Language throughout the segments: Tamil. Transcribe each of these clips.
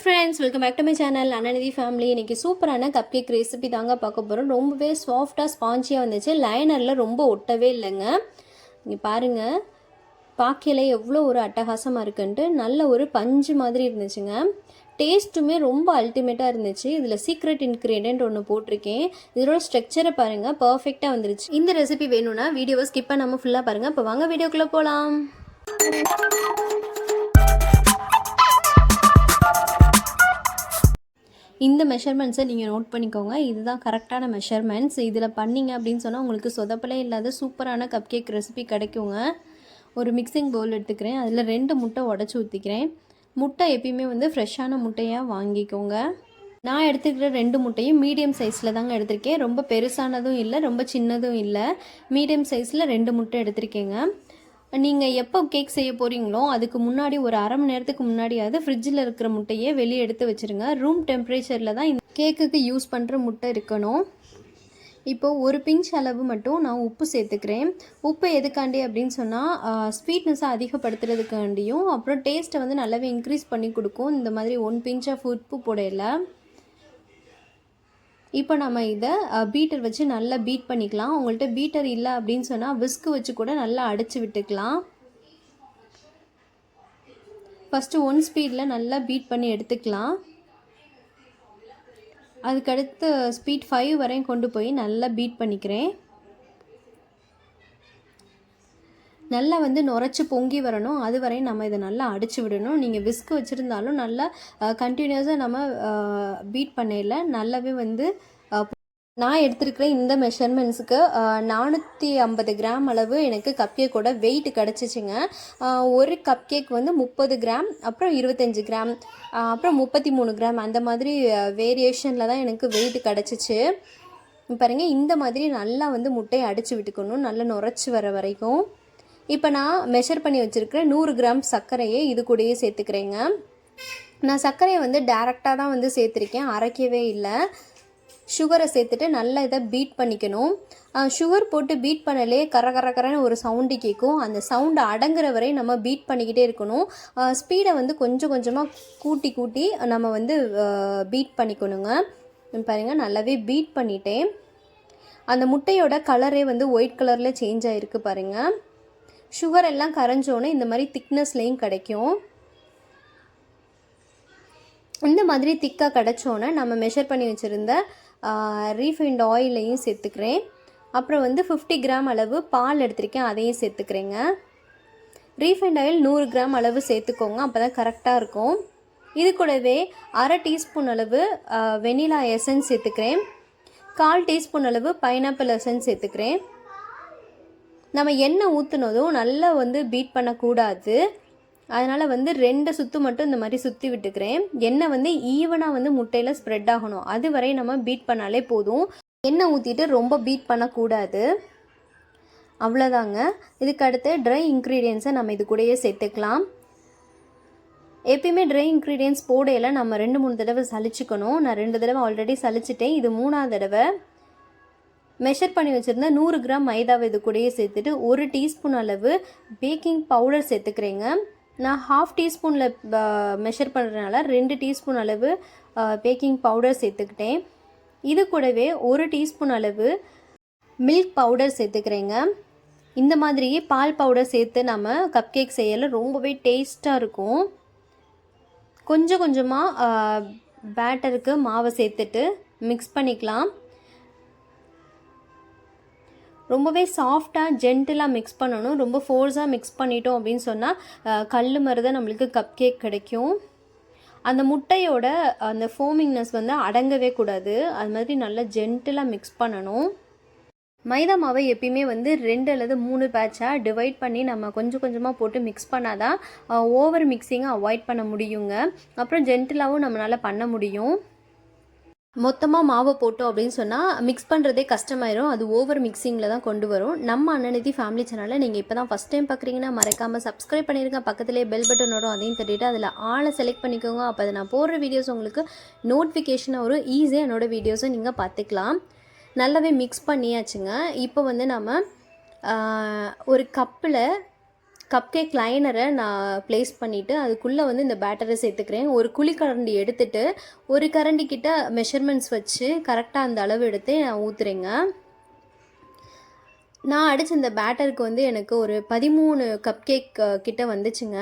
Friends welcome back to my channel Ananidhi family இன்றைக்கி சூப்பரான கப் கேக் ரெசிபி தாங்க பார்க்க போகிறோம் ரொம்பவே சாஃப்டாக ஸ்பாஞ்சியாக வந்துச்சு. லைனரில் ரொம்ப ஒட்டவே இல்லைங்க. இங்கே பாருங்கள் பார்க்கையில எவ்வளோ ஒரு அட்டகாசமாக இருக்குன்ட்டு நல்ல ஒரு பஞ்சு மாதிரி இருந்துச்சுங்க. டேஸ்ட்டுமே ரொம்ப அல்டிமேட்டாக இருந்துச்சு. இதில் சீக்ரெட் இன்க்ரீடியன்ட் ஒன்று போட்டிருக்கேன். இதோட ஸ்ட்ரக்சரை பாருங்கள் பர்ஃபெக்டாக வந்துருச்சு. இந்த ரெசிபி வேணும்னா வீடியோவை ஸ்கிப் பண்ணாமல் ஃபுல்லாக பாருங்கள் இப்போ வாங்க வீடியோக்குள்ளே போகலாம் இந்த மெஷர்மெண்ட்ஸை நீங்கள் நோட் பண்ணிக்கோங்க. இதுதான் கரெக்டான மெஷர்மெண்ட்ஸ் இதில் பண்ணீங்க அப்படின்னு சொன்னால் உங்களுக்கு சொதப்பலே இல்லாத சூப்பரான கப் கேக் ரெசிபி கிடைக்குங்க. ஒரு மிக்சிங் பவுல் எடுத்துக்கிறேன். அதில் ரெண்டு முட்டை உடச்சி ஊற்றிக்கிறேன் முட்டை எப்பயுமே வந்து ஃப்ரெஷ்ஷான முட்டையாக வாங்கிக்கோங்க. நான் எடுத்துக்கிற ரெண்டு முட்டையும் மீடியம் சைஸில் தாங்க எடுத்திருக்கேன். ரொம்ப பெருசானதும் இல்லை ரொம்ப சின்னதும் இல்லை. மீடியம் சைஸில் ரெண்டு முட்டை எடுத்திருக்கேங்க. நீங்கள் எப்போ கேக் செய்ய போகிறீங்களோ அதுக்கு முன்னாடி ஒரு அரை மணி நேரத்துக்கு முன்னாடியாவது ஃப்ரிட்ஜில் இருக்கிற முட்டையை வெளியே எடுத்து வச்சுருங்க. ரூம் டெம்பரேச்சரில் தான் இந்த கேக்குக்கு யூஸ் பண்ணுற முட்டை இருக்கணும். இப்போது ஒரு பிஞ்ச் அளவு மட்டும் நான் உப்பு சேர்த்துக்கிறேன். உப்பு எதுக்காண்டி அப்படின்னு சொன்னால் ஸ்வீட்னஸை அதிகப்படுத்துறதுக்காண்டியும் அப்புறம் டேஸ்ட்டை வந்து நல்லாவே இன்க்ரீஸ் பண்ணி கொடுக்கும். இந்த மாதிரி ஒன் பிஞ்ச் ஆஃப் உப்பு போடையில் இப்போ நம்ம இதை பீட்டர் வச்சு நல்லா பீட் பண்ணிக்கலாம். உங்கள்கிட்ட பீட்டர் இல்லை அப்படின்னு சொன்னால் விஸ்கு வச்சு கூட நல்லா அடைச்சி விட்டுக்கலாம். ஃபஸ்ட்டு ஒன் ஸ்பீடில் நல்லா பீட் பண்ணி எடுத்துக்கலாம். அதுக்கடுத்து ஸ்பீட் ஃபைவ் வரையும் கொண்டு போய் நல்லா பீட் பண்ணிக்கிறேன். நல்லா வந்து நுரைச்சி பொங்கி வரணும். அது வரையும் நம்ம இதை நல்லா அடிச்சு விடணும். நீங்கள் விஸ்க் வச்சுருந்தாலும் நல்லா கண்டினியூஸாக நம்ம பீட் பண்ணையில் நல்லாவே வந்து நான் எடுத்திருக்கிற இந்த மெஷர்மெண்ட்ஸுக்கு நானூற்றி ஐம்பது கிராம் அளவு எனக்கு கப் கேக்கோட வெயிட் கிடச்சிச்சிங்க ஒரு கப் கேக் வந்து முப்பது கிராம் அப்புறம் இருபத்தஞ்சி கிராம் அப்புறம் முப்பத்தி மூணு கிராம் அந்த மாதிரி வேரியேஷனில் தான் எனக்கு வெயிட் கிடச்சிச்சு. பாருங்கள் இந்த மாதிரி நல்லா வந்து முட்டையை அடித்து விட்டுக்கணும். நல்லா நுரைச்சி வர வரைக்கும். இப்போ நான் மெஷர் பண்ணி வச்சுருக்கிற நூறு கிராம் சர்க்கரையை இது கூடயே சேர்த்துக்கிறேங்க. நான் சர்க்கரையை வந்து டேரெக்டாக தான் வந்து சேர்த்துருக்கேன் அரைக்கவே இல்லை. சுகரை சேர்த்துட்டு நல்லா இதை பீட் பண்ணிக்கணும். சுகர் போட்டு பீட் பண்ணலே கர கர கரன்னு ஒரு சவுண்டு கேட்கும். அந்த சவுண்டு அடங்குற வரை நம்ம பீட் பண்ணிக்கிட்டே இருக்கணும். ஸ்பீடை வந்து கொஞ்சம் கொஞ்சமாக கூட்டி கூட்டி நம்ம வந்து பீட் பண்ணிக்கணுங்க. பாருங்கள் நல்லாவே பீட் பண்ணிட்டேன். அந்த முட்டையோட கலரே வந்து ஒயிட் கலரில் சேஞ்ச் ஆகிருக்கு பாருங்கள் சுகர் எல்லாம் கரைஞ்சோன்னே இந்த மாதிரி திக்னஸ்லேயும் கிடைக்கும். இந்த மாதிரி திக்காக கிடச்சோன்னே நம்ம மெஷர் பண்ணி வச்சுருந்த ரீஃபைண்ட் ஆயிலையும் சேர்த்துக்கிறேன். அப்புறம் வந்து ஃபிஃப்டி கிராம் அளவு பால் எடுத்திருக்கேன் அதையும் சேர்த்துக்கிறேங்க. ரீஃபைண்ட் ஆயில் நூறு கிராம் அளவு சேர்த்துக்கோங்க அப்போ தான் கரெக்டாக இருக்கும். இது கூடவே அரை டீஸ்பூன் அளவு வெனிலா எசன்ஸ் சேர்த்துக்கிறேன். கால் டீஸ்பூன் அளவு பைனாப்பிள் எசன்ஸ் சேர்த்துக்கிறேன். நம்ம எண்ணெய் ஊற்றுனதும் நல்லா வந்து பீட் பண்ணக்கூடாது. அதனால் வந்து ரெண்டு சுற்று மட்டும் இந்த மாதிரி சுற்றி விட்டுக்கிறேன். எண்ணெய் வந்து ஈவனாக வந்து முட்டையில் ஸ்ப்ரெட் ஆகணும். அது வரை நம்ம பீட் பண்ணாலே போதும். எண்ணெய் ஊற்றிட்டு ரொம்ப பீட் பண்ணக்கூடாது. அவ்வளோதாங்க இதுக்கு அடுத்து ட்ரை இன்க்ரீடியன்ஸை நம்ம இது கூடயே சேர்த்துக்கலாம். எப்பயுமே ட்ரை இன்க்ரீடியன்ஸ் போடையில் நம்ம ரெண்டு மூணு தடவை சலிச்சுக்கணும் நான் ரெண்டு தடவை ஆல்ரெடி சலிச்சிட்டேன் இது மூணாவது தடவை. மெஷர் பண்ணி வச்சுருந்த நூறு கிராம் மைதாவை இது கூடயே சேர்த்துட்டு ஒரு டீஸ்பூன் அளவு பேக்கிங் பவுடர் சேர்த்துக்கிறேங்க. நான் ஹாஃப் டீஸ்பூனில் மெஷர் பண்ணுறதுனால ரெண்டு டீஸ்பூன் அளவு பேக்கிங் பவுடர் சேர்த்துக்கிட்டேன். இது கூடவே ஒரு டீஸ்பூன் அளவு மில்க் பவுடர் சேர்த்துக்கிறேங்க. இந்த மாதிரியே பால் பவுடர் சேர்த்து நம்ம கப் கேக் செய்யல ரொம்பவே டேஸ்ட்டாக இருக்கும். கொஞ்சம் கொஞ்சமாக பேட்டருக்கு மாவை சேர்த்துட்டு மிக்ஸ் பண்ணிக்கலாம். ரொம்பவே சாஃப்டாக ஜென்டிலாக மிக்ஸ் பண்ணணும். ரொம்ப ஃபோர்ஸாக மிக்ஸ் பண்ணிட்டோம் அப்படின்னு சொன்னால் கல் மாதிரி தான் நம்மளுக்கு கப் கேக் கிடைக்கும். அந்த முட்டையோட அந்த ஃபோமிங்னஸ் வந்து அடங்கவே கூடாது. அது மாதிரி நல்லா ஜென்டிலாக மிக்ஸ் பண்ணணும். மைதா மாவை எப்பயுமே வந்து ரெண்டு அல்லது மூணு பேட்சாக டிவைட் பண்ணி நம்ம கொஞ்சம் கொஞ்சமாக போட்டு மிக்ஸ் பண்ணால் தான் ஓவர் மிக்சிங்கை அவாய்ட் பண்ண முடியுங்க. அப்புறம் ஜென்டிலாகவும் நம்மளால் பண்ண முடியும். மொத்தமாக மாவை போட்டோம் அப்படின்னு சொன்னால் மிக்ஸ் பண்ணுறதே கஷ்டமாயிரும். அது ஓவர் மிக்சிங்கில் தான் கொண்டு வரும். நம்ம அன்னநிதி ஃபேமிலி சேனலில் நீங்கள் இப்போ தான் ஃபஸ்ட் டைம் பார்க்குறீங்கன்னா மறக்காமல் சப்ஸ்கிரைப் பண்ணிடுங்க பக்கத்துலேயே பெல் பட்டன் வரும் அதையும் தட்டிட்டு அதில் ஆளை செலக்ட் பண்ணிக்கோங்க. அப்போ அதை நான் போடுற வீடியோஸ் உங்களுக்கு நோட்டிஃபிகேஷனாக வரும் ஈஸியாக என்னோடய வீடியோஸை நீங்கள் பார்த்துக்கலாம். நல்லாவே மிக்ஸ் பண்ணியாச்சுங்க. இப்போ வந்து நம்ம ஒரு கப்பில் கப் கேக் லைனரை நான் ப்ளேஸ் பண்ணிவிட்டு அதுக்குள்ளே வந்து இந்த பேட்டரை சேர்த்துக்கிறேன். ஒரு குழி கரண்டி எடுத்துட்டு ஒரு கரண்டி கிட்ட மெஷர்மெண்ட்ஸ் வச்சு கரெக்டாக அந்த அளவு எடுத்து நான் ஊற்றுறேங்க நான் அடித்த இந்த பேட்டருக்கு வந்து எனக்கு ஒரு பதிமூணு கப் கேக் கிட்ட வந்துச்சுங்க.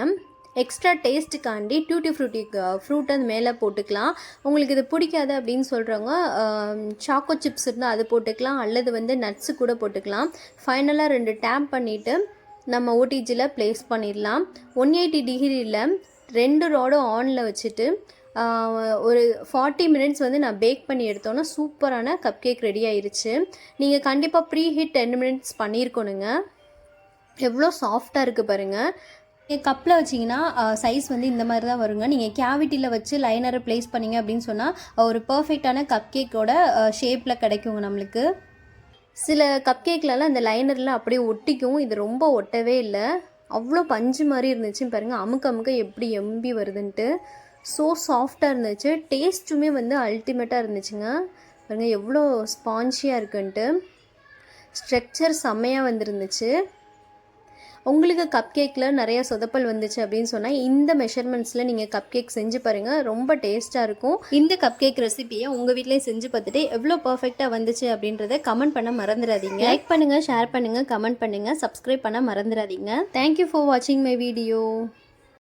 எக்ஸ்ட்ரா டேஸ்ட்டுக்காண்டி டியூட்டி ஃப்ரூட்டி ஃப்ரூட் அது மேலே போட்டுக்கலாம். உங்களுக்கு இது பிடிக்காது அப்படின்னு சொல்கிறவங்க சாக்கோ சிப்ஸ் இருந்தால் அது போட்டுக்கலாம். அல்லது வந்து நட்ஸு கூட போட்டுக்கலாம். ஃபைனலாக ரெண்டு டேப் பண்ணிவிட்டு நம்ம ஓடிஜியில் ப்ளேஸ் பண்ணிடலாம். ஒன் எயிட்டி டிகிரியில் ரெண்டு ரோடும் ஆனில் வச்சுட்டு ஒரு ஃபார்ட்டி மினிட்ஸ் வந்து நான் பேக் பண்ணி எடுத்தோன்னா சூப்பரான கப் கேக் ரெடி ஆயிருச்சு. நீங்கள் கண்டிப்பாக ப்ரீ ஹீட் டென் மினிட்ஸ் பண்ணியிருக்கணுங்க எவ்வளோ சாஃப்டாக இருக்குது பாருங்கள் நீங்கள் கப்பில் வச்சிங்கன்னா சைஸ் வந்து இந்த மாதிரி தான் வருங்க. நீங்கள் கேவிட்டியில் வச்சு லைனரை ப்ளேஸ் பண்ணீங்க அப்படின்னு சொன்னால் ஒரு பர்ஃபெக்டான கப் கேக்கோட ஷேப்பில் கிடைக்குங்க நம்மளுக்கு. சில கப் கேக்லலாம் இந்த லைனர்லாம் அப்படியே ஒட்டிக்கும் இது ரொம்ப ஒட்டவே இல்லை. அவ்வளோ பஞ்சு மாதிரி இருந்துச்சு பாருங்கள் அமுக்க அமுக்க எப்படி எம்பி வருதுன்ட்டு. ஸோ சாஃப்டாக இருந்துச்சு. டேஸ்ட்டுமே வந்து அல்டிமேட்டாக இருந்துச்சுங்க. பாருங்கள் எவ்வளோ ஸ்பான்ஜியாக இருக்குன்ட்டு. ஸ்ட்ரக்சர் செம்மையாக வந்துருந்துச்சு. உங்களுக்கு கப் கேக்கில் நிறைய சொதப்பல் வந்துச்சு அப்படின்னு சொன்னால் இந்த மெஷர்மெண்ட்ஸில் நீங்கள் கப் கேக் செஞ்சு பாருங்கள் ரொம்ப டேஸ்ட்டாக இருக்கும். இந்த கப் கேக் ரெசிபியை உங்கள் வீட்லேயும் செஞ்சு பார்த்துட்டு எவ்வளோ பர்ஃபெக்டாக வந்துச்சு அப்படின்றத கமெண்ட் பண்ண மறந்துடாதீங்க. லைக் பண்ணுங்கள் ஷேர் பண்ணுங்கள் கமெண்ட் பண்ணுங்கள் சப்ஸ்கிரைப் பண்ண மறந்துடாதீங்க. தேங்க்யூ ஃபார் வாட்சிங் மை வீடியோ